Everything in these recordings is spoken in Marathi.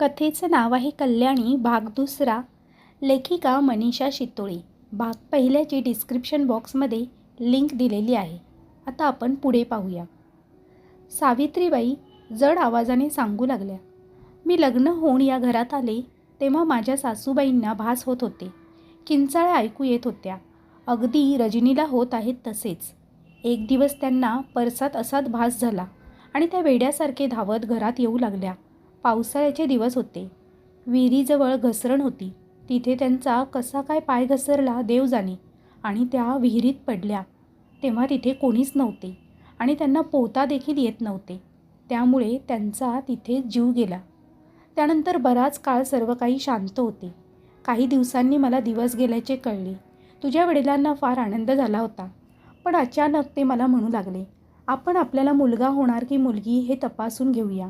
कथेचं नाव आहे कल्याणी भाग दुसरा. लेखिका मनीषा शितोळे. भाग पहिल्याची डिस्क्रिप्शन बॉक्समध्ये लिंक दिलेली आहे. आता आपण पुढे पाहूया. सावित्रीबाई जड आवाजाने सांगू लागल्या. मी लग्न होऊन या घरात आले तेव्हा माझ्या सासूबाईंना भास होत होते. किंचाळ्या ऐकू येत होत्या. अगदी रजनीला होत आहेत तसेच. एक दिवस त्यांना परसात असाच भास झाला आणि त्या वेड्यासारखे धावत घरात येऊ लागल्या. पावसाळ्याचे दिवस होते. विहिरीजवळ घसरण होती. तिथे त्यांचा कसा काय पाय घसरला देव जाणे. आणि त्या विहिरीत पडल्या. तेव्हा तिथे कोणीच नव्हते. आणि त्यांना पोहता देखील येत नव्हते. त्यामुळे त्यांचा तिथे जीव गेला. त्यानंतर बराच काळ सर्व काही शांत होते. काही दिवसांनी मला दिवस गेल्याचे कळले. तुझ्या वडिलांना फार आनंद झाला होता. पण अचानक ते मला म्हणू लागले आपण आपल्याला मुलगा होणार की मुलगी हे तपासून घेऊया.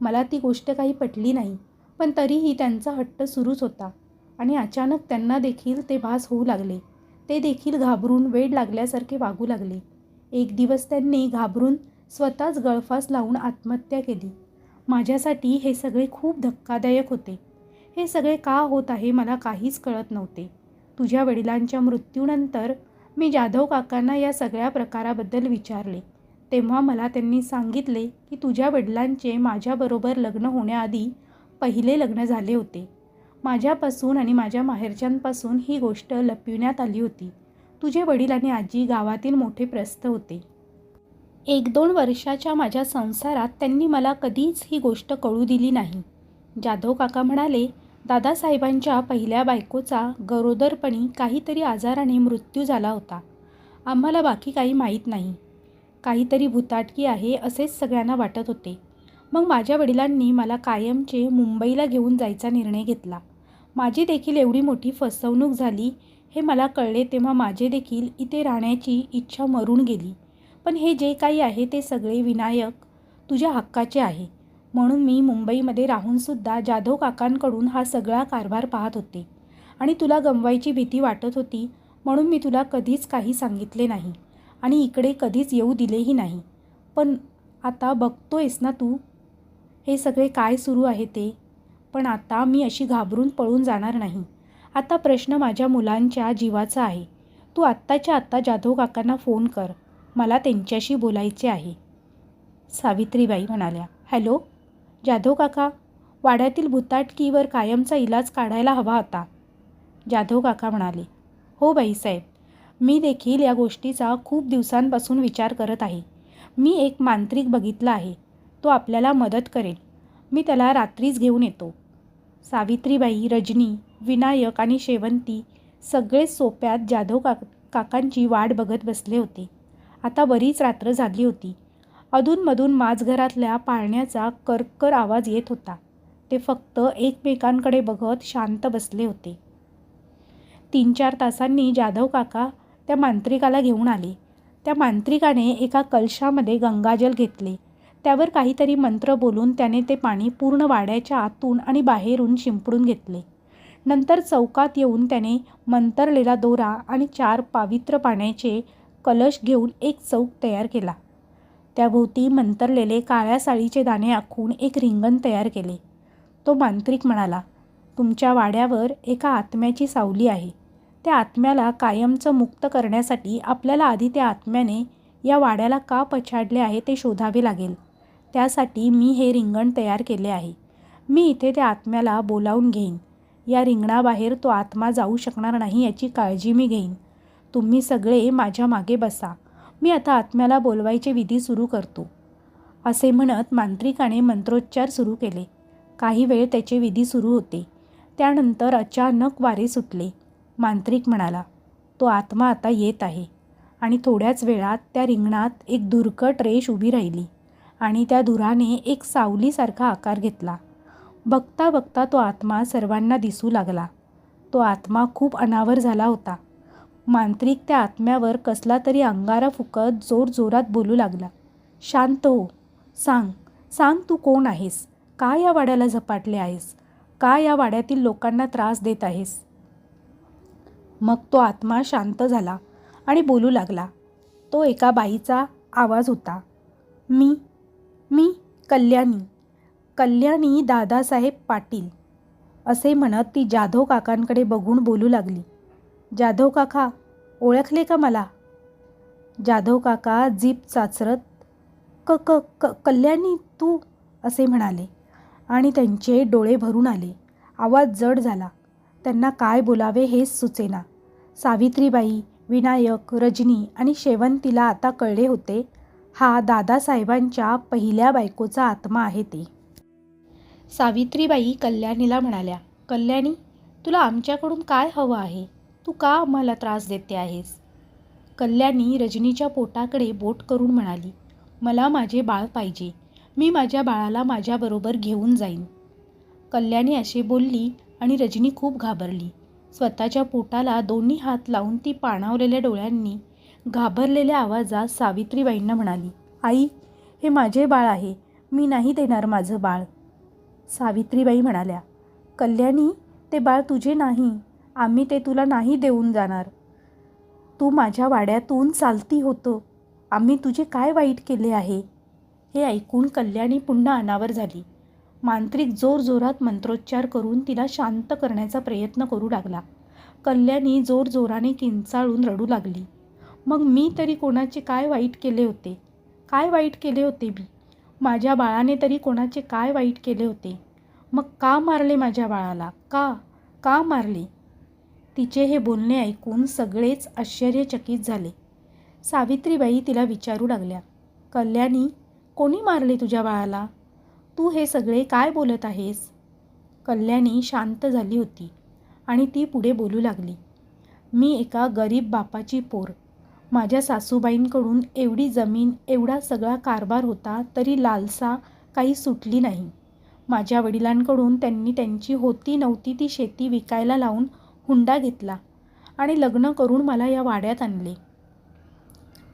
मला ती गोष्ट काही पटली नाही. पण तरीही त्यांचा हट्ट सुरूच होता आणि अचानक त्यांना देखील ते भास होऊ लागले. ते देखील घाबरून वेड लागल्यासारखे वागू लागले. एक दिवस त्यांनी घाबरून स्वतःच गळफास लावून आत्महत्या केली. माझ्यासाठी हे सगळे खूप धक्कादायक होते. हे सगळे का होत आहे मला काहीच कळत नव्हते. तुझ्या वडिलांच्या मृत्यूनंतर मी जाधव काकांना या सगळ्या प्रकाराबद्दल विचारले. तेव्हा मला त्यांनी सांगितले की तुझ्या वडिलांचे माझ्याबरोबर लग्न होण्याआधी पहिले लग्न झाले होते. माझ्यापासून आणि माझ्या माहेरच्यांपासून ही गोष्ट लपविण्यात आली होती. तुझे वडील आणि आजी गावातील मोठे प्रस्थ होते. एक दोन वर्षाच्या माझ्या संसारात त्यांनी मला कधीच ही गोष्ट कळू दिली नाही. जाधव काका म्हणाले दादासाहेबांच्या पहिल्या बायकोचा गरोदरपणी काहीतरी आजाराने मृत्यू झाला होता. आम्हाला बाकी काही माहीत नाही. काहीतरी भुताटकी आहे असेच सगळ्यांना वाटत होते. मग माझ्या वडिलांनी मला कायमचे मुंबईला घेऊन जायचा निर्णय घेतला. माझी देखील एवढी मोठी फसवणूक झाली हे मला कळले तेव्हा माझे देखील इथे राहण्याची इच्छा मरून गेली. पण हे जे काही आहे ते सगळे विनायक तुझ्या हक्काचे आहे. म्हणून मी मुंबईमध्ये राहूनसुद्धा जाधव काकांकडून हा सगळा कारभार पाहत होते. आणि तुला गमवायची भीती वाटत होती म्हणून मी तुला कधीच काही सांगितले नाही. आणि इकडे कधीच येऊ दिलेही नाही. पण आता बघतोयस ना तू? हे सगळे काय सुरू आहे ते? पण आता मी अशी घाबरून पळून जाणार नाही. आता प्रश्न माझ्या मुलांच्या जीवाचा आहे. तू आत्ताच्या आत्ता जाधव काकांना फोन कर. मला त्यांच्याशी बोलायचे आहे. सावित्रीबाई म्हणाल्या हॅलो जाधव काका वाड्यातील भुताटकीवर कायमचा इलाज काढायला हवा होता. जाधव काका म्हणाले हो बाईसाहेब मी देखील या गोष्टीचा खूप दिवसांपासून विचार करत आहे. मी एक मांत्रिक बघितला आहे. तो आपल्याला मदत करेल. मी त्याला रात्रीच घेऊन येतो. सावित्रीबाई रजनी विनायक आणि शेवंती सगळेच सोप्यात जाधव काक काकांची वाट बघत बसले होते. आता बरीच रात्र झाली होती. अधूनमधून माझघरातल्या पाळण्याचा करकर आवाज येत होता. ते फक्त एकमेकांकडे बघत शांत बसले होते. तीन चार तासांनी जाधव काका त्या मांत्रिकाला घेऊन आले. त्या मांत्रिकाने एका कलशामध्ये गंगाजल घेतले. त्यावर काहीतरी मंत्र बोलून त्याने ते पाणी पूर्ण वाड्याच्या आतून आणि बाहेरून शिंपडून घेतले. नंतर चौकात येऊन त्याने मंतरलेला दोरा आणि चार पावित्र पाण्याचे कलश घेऊन एक चौक तयार केला. त्याभोवती मंतरलेले काळ्या साळीचे दाणे आखून एक रिंगण तयार केले. तो मांत्रिक म्हणाला तुमच्या वाड्यावर एका आत्म्याची सावली आहे. त्या आत्म्याला कायमचं मुक्त करण्यासाठी आपल्याला आधी त्या आत्म्याने या वाड्याला का पछाडले आहे ते शोधावे लागेल. त्यासाठी मी हे रिंगण तयार केले आहे. मी इथे त्या आत्म्याला बोलावून घेईन. या रिंगणाबाहेर तो आत्मा जाऊ शकणार नाही याची काळजी मी घेईन. तुम्ही सगळे माझ्या मागे बसा. मी आता आत्म्याला बोलवायचे विधी सुरू करतो. असे म्हणत मांत्रिकाने मंत्रोच्चार सुरू केले. काही वेळ त्याचे विधी सुरू होते. त्यानंतर अचानक वारे सुटले. मांत्रिक म्हणाला तो आत्मा आता येत आहे. आणि थोड्याच वेळात त्या रिंगणात एक धुरकट रेष उभी राहिली आणि त्या धुराने एक सावलीसारखा आकार घेतला. बघता बघता तो आत्मा सर्वांना दिसू लागला. तो आत्मा खूप अनावर झाला होता. मांत्रिक त्या आत्म्यावर कसला तरी अंगारा फुकत जोर जोरात बोलू लागला. शांत हो. सांग. सांग तू कोण आहेस? का या वाड्याला झपाटले आहेस? का या वाड्यातील लोकांना त्रास देत आहेस? मग तो आत्मा शांत झाला आणि बोलू लागला. तो एका बाईचा आवाज होता. मी मी कल्याणी कल्याणी दादासाहेब पाटील असे म्हणत ती जाधव काकांकडे बघून बोलू लागली. जाधव काका ओळखले का मला? जाधव काका जीप चाचरत क क क कल्याणी तू? असे म्हणाले आणि त्यांचे डोळे भरून आले. आवाज जड झाला. त्यांना काय बोलावे हेच सुचेना. सावित्रीबाई विनायक रजनी आणि शेवंतीला आता कळले होते हा दादासाहेबांच्या पहिल्या बायकोचा आत्मा आहे ते. सावित्रीबाई कल्याणीला म्हणाल्या कल्याणी तुला आमच्याकडून काय हवं आहे? तू का आम्हाला त्रास देते आहेस? कल्याणी रजनीच्या पोटाकडे बोट करून म्हणाली मला माझे बाळ पाहिजे. मी माझ्या बाळाला माझ्याबरोबर घेऊन जाईन. कल्याणी असे बोलली आणि रजनी खूप घाबरली. स्वतःच्या पोटाला दोन्ही हात लावून ती पाणावलेल्या डोळ्यांनी घाबरलेल्या आवाजात सावित्रीबाईंना म्हणाली आई हे माझे बाळ आहे. मी नाही देणार माझं बाळ. सावित्रीबाई म्हणाल्या कल्याणी ते बाळ तुझे नाही. आम्ही ते तुला नाही देऊन जाणार. तू माझ्या वाड्यातून चालती होतं. आम्ही तुझे काय वाईट केले आहे? हे ऐकून कल्याणी पुन्हा अनावर झाली. मांत्रिक जोरजोरात मंत्रोच्चार करून तिला शांत करण्याचा प्रयत्न करू लागला. कल्याणी जोरजोराने किंचाळून रडू लागली. मग मी तरी कोणाचे काय वाईट केले होते? काय वाईट केले होते मी माझ्या बाळाने तरी कोणाचे काय वाईट केले होते? मग का मारले माझ्या बाळाला? का? का मारले? तिचे हे बोलणे ऐकून सगळेच आश्चर्यचकित झाले. सावित्रीबाई तिला विचारू लागल्या. कल्याणी कोणी मारले तुझ्या बाळाला? तू हे सगळे काय बोलत आहेस? कल्याणी शांत झाली होती आणि ती पुढे बोलू लागली. मी एका गरीब बापाची पोर. माझ्या सासूबाईंकडून एवढी जमीन एवढा सगळा कारभार होता तरी लालसा काही सुटली नाही. माझ्या वडिलांकडून त्यांनी त्यांची होती नव्हती ती शेती विकायला लावून हुंडा घेतला आणि लग्न करून मला या वाड्यात आणले.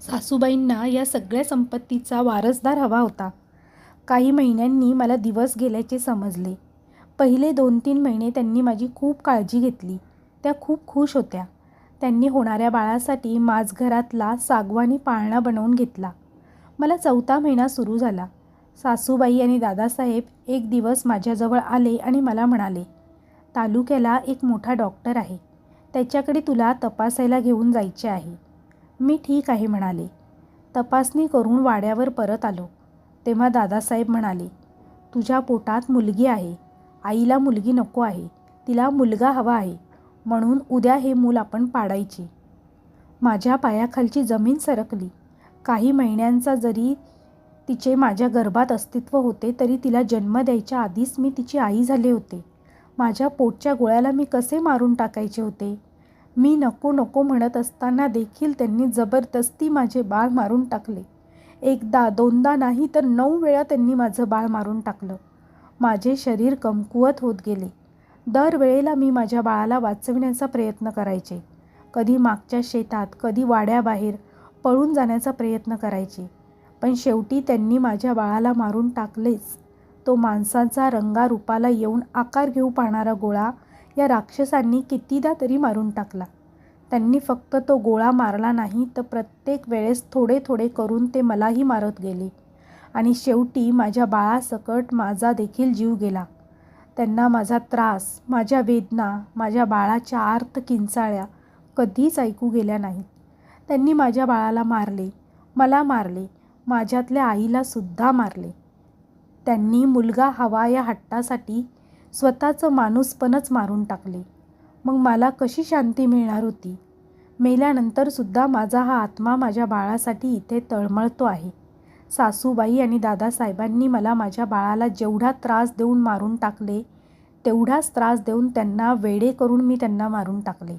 सासूबाईंना या सगळ्या संपत्तीचा वारसदार हवा होता. काही महिन्यांनी मला दिवस गेल्याचे समजले. पहिले दोन तीन महिने त्यांनी माझी खूप काळजी घेतली. त्या खूप खुश होत्या. त्यांनी होणाऱ्या बाळासाठी माझघरातला सागवानी पाळणा बनवून घेतला. मला चौथा महिना सुरू झाला. सासूबाई आणि दादासाहेब एक दिवस माझ्याजवळ आले आणि मला म्हणाले तालुक्याला एक मोठा डॉक्टर आहे. त्याच्याकडे तुला तपासायला घेऊन जायचे आहे. मी ठीक आहे म्हणाले. तपासणी करून वाड्यावर परत आलो. तेव्हा दादासाहेब म्हणाले तुझ्या पोटात मुलगी आहे. आईला मुलगी नको आहे. तिला मुलगा हवा आहे. म्हणून उद्या हे मूल आपण पाडायचे. माझ्या पायाखालची जमीन सरकली. काही महिन्यांचा जरी तिचे माझ्या गर्भात अस्तित्व होते तरी तिला जन्म द्यायच्या आधीच मी तिची आई झाले होते. माझ्या पोटच्या गोळ्याला मी कसे मारून टाकायचे होते? मी नको नको म्हणत असताना देखील त्यांनी जबरदस्ती माझे बाळ मारून टाकले. एकदा दोनदा नाही तर नऊ वेळा त्यांनी माझं बाळ मारून टाकलं. माझे शरीर कमकुवत होत गेले. दरवेळेला मी माझ्या बाळाला वाचविण्याचा प्रयत्न करायचे. कधी मागच्या शेतात कधी वाड्याबाहेर पळून जाण्याचा प्रयत्न करायचे. पण शेवटी त्यांनी माझ्या बाळाला मारून टाकलेच. तो माणसाचा रंगारूपाला येऊन आकार घेऊ पाहणारा गोळा या राक्षसांनी कितीदा तरी मारून टाकला. त्यांनी फक्त तो गोळा मारला नाही तर प्रत्येक वेळेस थोडे थोडे करून ते मलाही मारत गेले. आणि शेवटी माझ्या बाळासकट माझा देखील जीव गेला. त्यांना माझा त्रास माझ्या वेदना माझ्या बाळाच्या आर्त किंचाळ्या कधीच ऐकू गेल्या नाहीत. त्यांनी माझ्या बाळाला मारले मला मारले माझ्यातल्या आईलासुद्धा मारले. त्यांनी मुलगा हवा या हट्टासाठी स्वतःचं माणूसपणच मारून टाकले. मग मला कशी शांती मिळणार होती? मेल्यानंतरसुद्धा माझा हा आत्मा माझ्या बाळासाठी इथे तळमळतो आहे. सासूबाई आणि दादासाहेबांनी मला माझ्या बाळाला जेवढा त्रास देऊन मारून टाकले तेवढाच त्रास देऊन त्यांना वेडे करून मी त्यांना मारून टाकले.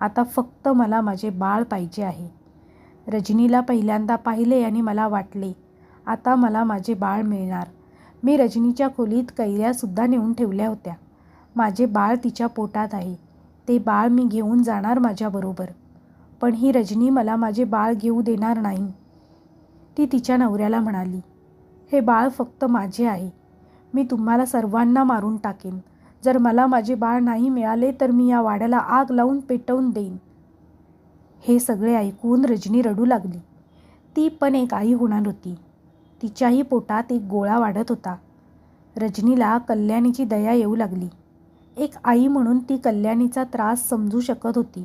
आता फक्त मला माझे बाळ पाहिजे आहे. रजनीला पहिल्यांदा पाहिले आणि मला वाटले आता मला माझे बाळ मिळणार. मी रजनीच्या खोलीत कैऱ्यासुद्धा नेऊन ठेवल्या होत्या. माझे बाळ तिच्या पोटात आहे. ते बाळ मी घेऊन जाणार माझ्याबरोबर पण ही रजनी मला माझे बाळ घेऊ देणार नाही. ती तिच्या नवऱ्याला म्हणाली हे बाळ फक्त माझे आहे. मी तुम्हाला सर्वांना मारून टाकेन. जर मला माझे बाळ नाही मिळाले तर मी या वाड्याला आग लावून पेटवून देईन. हे सगळे ऐकून रजनी रडू लागली. ती पण एक आई होणार होती. तिच्याही पोटात एक गोळा वाढत होता. रजनीला कल्याणीची दया येऊ लागली. एक आई म्हणून ती कल्याणीचा त्रास समजू शकत होती.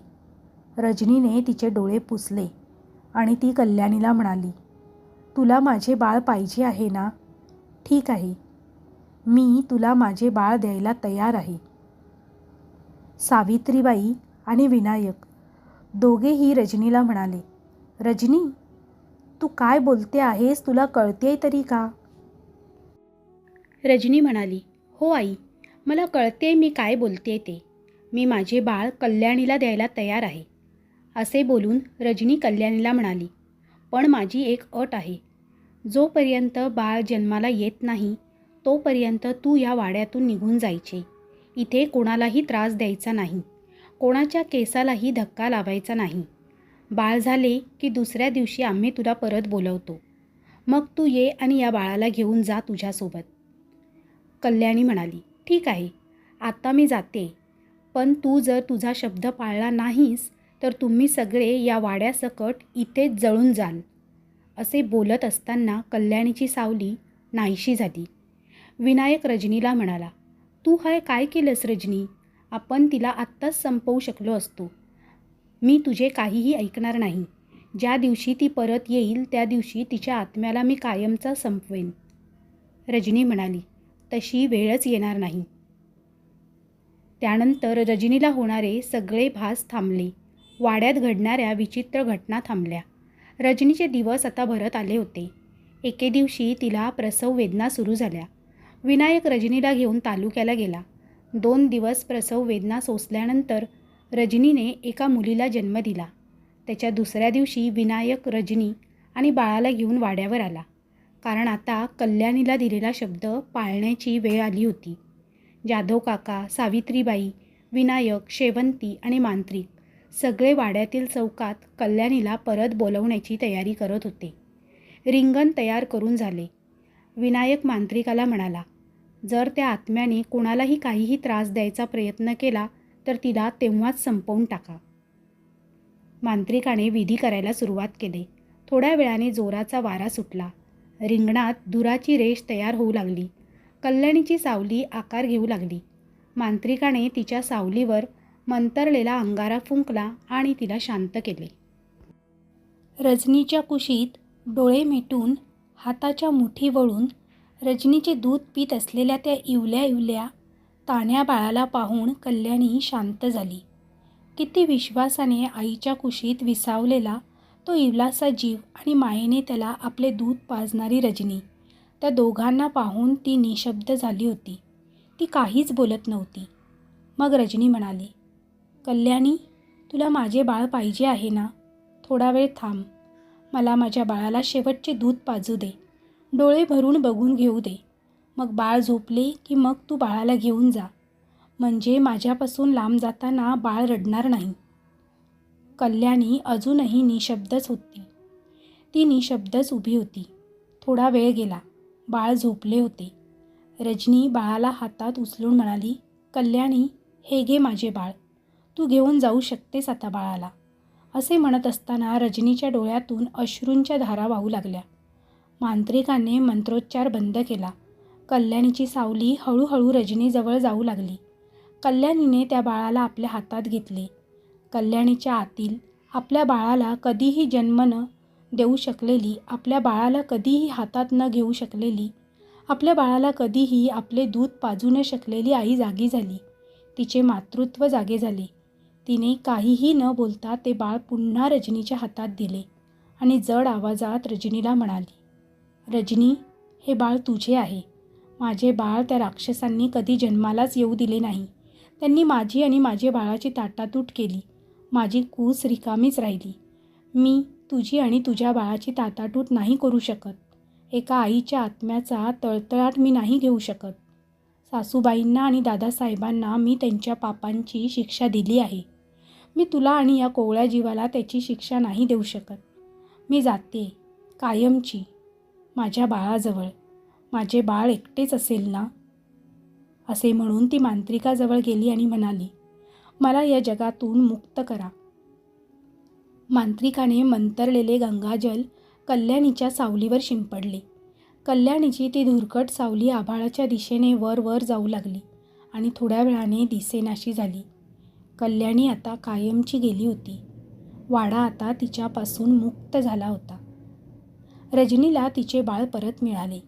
रजनीने तिचे डोळे पुसले आणि ती कल्याणीला म्हणाली तुला माझे बाळ पाहिजे आहे ना? ठीक आहे. मी तुला माझे बाळ द्यायला तयार आहे. सावित्रीबाई आणि विनायक दोघेही रजनीला म्हणाले रजनी तू काय बोलते आहेस? तुला कळते तरी का? रजनी म्हणाली हो आई मला कळते मी काय बोलते ते. मी माझे बाळ कल्याणीला द्यायला तयार आहे. असे बोलून रजनी कल्याणीला म्हणाली पण माझी एक अट आहे. जोपर्यंत बाळ जन्माला येत नाही तोपर्यंत तू या वाड्यातून निघून जायचे. इथे कोणालाही त्रास द्यायचा नाही. कोणाच्या केसालाही धक्का लावायचा नाही. बाळ झाले की दुसऱ्या दिवशी आम्ही तुला परत बोलवतो. मग तू ये आणि या बाळाला घेऊन जा तुझ्यासोबत. कल्याणी म्हणाली ठीक आहे आत्ता मी जाते. पण तू जर तुझा शब्द पाळला नाहीस तर तुम्ही सगळे या वाड्यासकट इथेच जळून जाल. असे बोलत असताना कल्याणीची सावली नाहीशी झाली. विनायक रजनीला म्हणाला तू हाय काय केलंस रजनी? आपण तिला आत्ताच संपवू शकलो असतो. मी तुझे काहीही ऐकणार नाही. ज्या दिवशी ती परत येईल त्या दिवशी तिच्या आत्म्याला मी कायमचा संपवेन. रजनी म्हणाली तशी वेळच येणार नाही. त्यानंतर रजनीला होणारे सगळे भास थांबले. वाड्यात घडणाऱ्या विचित्र घटना थांबल्या. रजनीचे दिवस आता भरत आले होते. एके दिवशी तिला प्रसव वेदना सुरू झाल्या. विनायक रजनीला घेऊन तालुक्याला गेला. दोन दिवस प्रसव वेदना सोसल्यानंतर रजनीने एका मुलीला जन्म दिला. त्याच्या दुसऱ्या दिवशी विनायक रजनी आणि बाळाला घेऊन वाड्यावर आला. कारण आता कल्याणीला दिलेला शब्द पाळण्याची वेळ आली होती. जाधव काका सावित्रीबाई विनायक शेवंती आणि मांत्रिक सगळे वाड्यातील चौकात कल्याणीला परत बोलवण्याची तयारी करत होते. रिंगण तयार करून झाले. विनायक मांत्रिकाला म्हणाला जर त्या आत्म्याने कोणालाही काहीही त्रास द्यायचा प्रयत्न केला तर तिला तेव्हाच संपवून टाका. मांत्रिकाने विधी करायला सुरुवात केली. थोड्या वेळाने जोराचा वारा सुटला. रिंगणात दुराची रेष तयार होऊ लागली. कल्याणीची सावली आकार घेऊ लागली. मांत्रिकाने तिच्या सावलीवर मंतरलेला अंगारा फुंकला आणि तिला शांत केले. रजनीच्या कुशीत डोळे मिटून हाताच्या मुठी वळून रजनीचे दूध पित असलेल्या त्या इवल्या इवल्या ताण्या बाळाला पाहून कल्याणी शांत झाली. किती विश्वासाने आईच्या कुशीत विसावलेला तो इवलासा जीव आणि मायेने त्याला आपले दूध पाजणारी रजनी. त्या दोघांना पाहून ती निशब्द झाली होती. ती काहीच बोलत नव्हती. मग रजनी म्हणाली कल्याणी तुला माझे बाळ पाहिजे आहे ना? थोडा वेळ थांब. मला माझ्या बाळाला शेवटचे दूध पाजू दे. डोळे भरून बघून घेऊ दे. मग बाळ झोपले की मग तू बाळाला घेऊन जा. म्हणजे माझ्यापासून लांब जाताना बाळ रडणार नाही. कल्याणी अजूनही निशब्दच होती. ती निशब्दच उभी होती. थोडा वेळ गेला. बाळ झोपले होते. रजनी बाळाला हातात उचलून म्हणाली कल्याणी हे घे माझे बाळ. तू घेऊन जाऊ शकतेस आता बाळाला. असे म्हणत असताना रजनीच्या डोळ्यातून अश्रूंच्या धारा वाहू लागल्या. मांत्रिकाने मंत्रोच्चार बंद केला. कल्याणीची सावली हळूहळू रजनीजवळ जाऊ लागली. कल्याणीने त्या बाळाला आपल्या हातात घेतले. कल्याणीच्या आतील आपल्या बाळाला कधीही जन्म न देऊ शकलेली आपल्या बाळाला कधीही हातात न घेऊ शकलेली आपल्या बाळाला कधीही आपले दूध पाजू न शकलेली आई जागी झाली. तिचे मातृत्व जागे झाले. तिने काहीही न बोलता ते बाळ पुन्हा रजनीच्या हातात दिले आणि जड आवाजात रजनीला म्हणाली रजनी हे बाळ तुझे आहे. माझे बाळ त्या राक्षसांनी कधी जन्मालाच येऊ दिले नाही. त्यांनी माझी आणि माझे बाळाची ताटातूट केली. माझी कूस रिकामीच राहिली. मी तुझी आणि तुझ्या बाळाची ताटातूट नाही करू शकत. एका आईच्या आत्म्याचा तळतळाट मी नाही घेऊ शकत. सासूबाईंना आणि दादासाहेबांना मी त्यांच्या पापांची शिक्षा दिली आहे. मी तुला आणि या कोवळ्या जीवाला त्याची शिक्षा नाही देऊ शकत. मी जाते कायमची माझ्या बाळाजवळ. माझे बाळ एकटेच असेल ना? असे म्हणून ती मांत्रिकाजवळ गेली आणि म्हणाली मला या जगातून मुक्त करा. मांत्रिकाने मंतरलेले गंगाजल कल्याणीच्या सावलीवर शिंपडले. कल्याणीची ती धुरकट सावली आभाळाच्या दिशेने वर वर जाऊ लागली आणि थोड्या वेळाने दिसेनाशी झाली. कल्याणी आता कायमची गेली होती. वाडा आता तिच्यापासून मुक्त झाला होता. रजनीला तिचे बाळ परत मिळाले.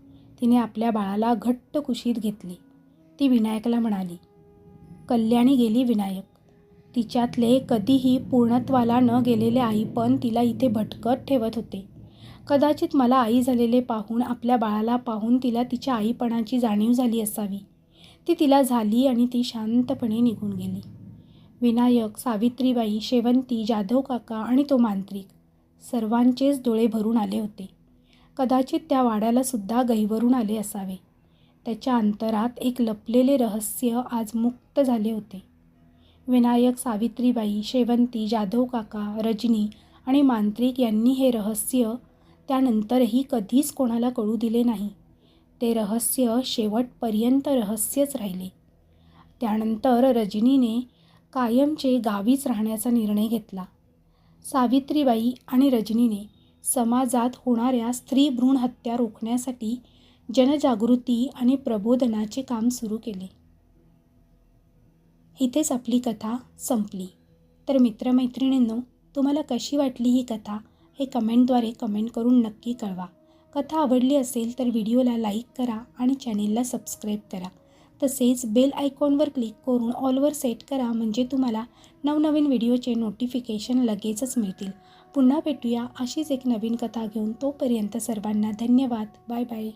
तिने आपल्या बाळाला घट्ट कुशीत घेतले. ती विनायकला म्हणाली कल्याणी गेली विनायक. तिच्यातले कधीही पूर्णत्वाला न गेलेले आई पण तिला इथे भटकत ठेवत होते. कदाचित मला आई झालेले पाहून आपल्या बाळाला पाहून तिला तिच्या आईपणाची जाणीव झाली असावी. ती तिला झाली आणि ती शांतपणे निघून गेली. विनायक सावित्रीबाई शेवंती जाधव काका आणि तो मांत्रिक सर्वांचेच डोळे भरून आले होते. कदाचित त्या वाड्याला सुद्धा गहिवरून आले असावे. त्याच्या अंतरात एक लपलेले रहस्य आज मुक्त झाले होते. विनायक सावित्रीबाई शेवंती जाधव काका रजनी आणि मांत्रिक यांनी हे रहस्य त्यानंतरही कधीच कोणाला कळू दिले नाही. ते रहस्य शेवटपर्यंत रहस्यच राहिले. त्यानंतर रजनीने कायमचे गावीच राहण्याचा निर्णय घेतला. सावित्रीबाई आणि रजनीने समाजात होणाऱ्या स्त्री भ्रूण हत्या रोखण्यासाठी जनजागृती आणि प्रबोधनाचे काम सुरू केले. इथेच आपली कथा संपली. तर मित्रमैत्रिणींनो तुम्हाला कशी वाटली ही कथा? हे कमेंटद्वारे कमेंट करून नक्की कळवा. कथा आवडली असेल तर व्हिडिओला लाईक करा आणि चॅनेलला सबस्क्राईब करा. तसेच बेल आयकॉनवर क्लिक करून ऑलवर सेट करा म्हणजे तुम्हाला नवनवीन व्हिडिओचे नोटिफिकेशन लगेचच मिळतील. पुन्हा भेटूया अशीच एक नवीन कथा घेऊन तोपर्यंत सर्वांना धन्यवाद. Bye bye.